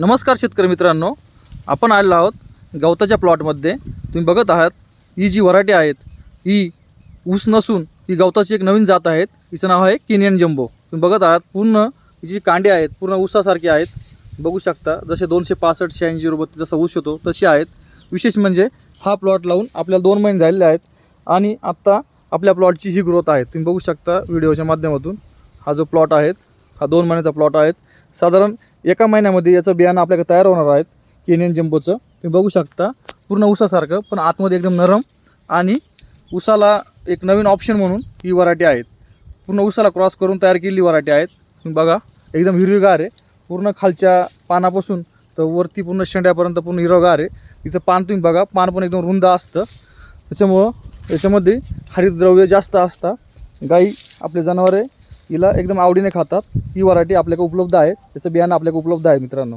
नमस्कार शेतकरी मित्रांनो आपण आलेलो आहोत गवताच्या प्लॉटमध्ये. तुम्ही बघत आहात ही जी व्हरायटी आहेत ही ऊस नसून ही गवताची एक नवीन जात आहेत. हिचं नाव आहे केनियन जम्बो तुम्ही बघत आहात पूर्ण हिची जी आहेत पूर्ण ऊसासारखी आहेत. बघू शकता जसे दोनशे पासष्ट शहाऐंशी रुपये जसा ऊस होतो तसे आहेत. विशेष म्हणजे हा प्लॉट लावून आपल्याला दोन महिने झालेले आहेत आणि आत्ता आपल्या प्लॉटची ही ग्रोथ आहे. तुम्ही बघू शकता व्हिडिओच्या माध्यमातून हा जो प्लॉट आहे हा दोन महिन्याचा प्लॉट आहेत. साधारण एका महिन्यामध्ये याचं बियाणं आपल्याकडे तयार होणार आहेत केनियन जम्बोचं तुम्ही बघू शकता पूर्ण ऊसासारखं पण आतमध्ये एकदम नरम आणि उसाला एक नवीन ऑप्शन म्हणून ही वरायटी आहेत. पूर्ण उसाला क्रॉस करून तयार केलेली वरायटी आहेत. तुम्ही बघा एकदम हिरवीगार आहे. पूर्ण खालच्या पानापासून तर वरती पूर्ण शेंड्यापर्यंत पूर्ण हिरवगार आहे. तिचं पान तुम्ही बघा पान पण एकदम रुंद असतं. त्याच्यामुळं याच्यामध्ये हरितद्रव्य जास्त असतात गाई आपले जनावरे हिला एकदम आवडीने खातात. ही व्हरायटी आपल्याकडे उपलब्ध आहे. त्याचं बियाणं आपल्याकडे उपलब्ध आहे मित्रांनो.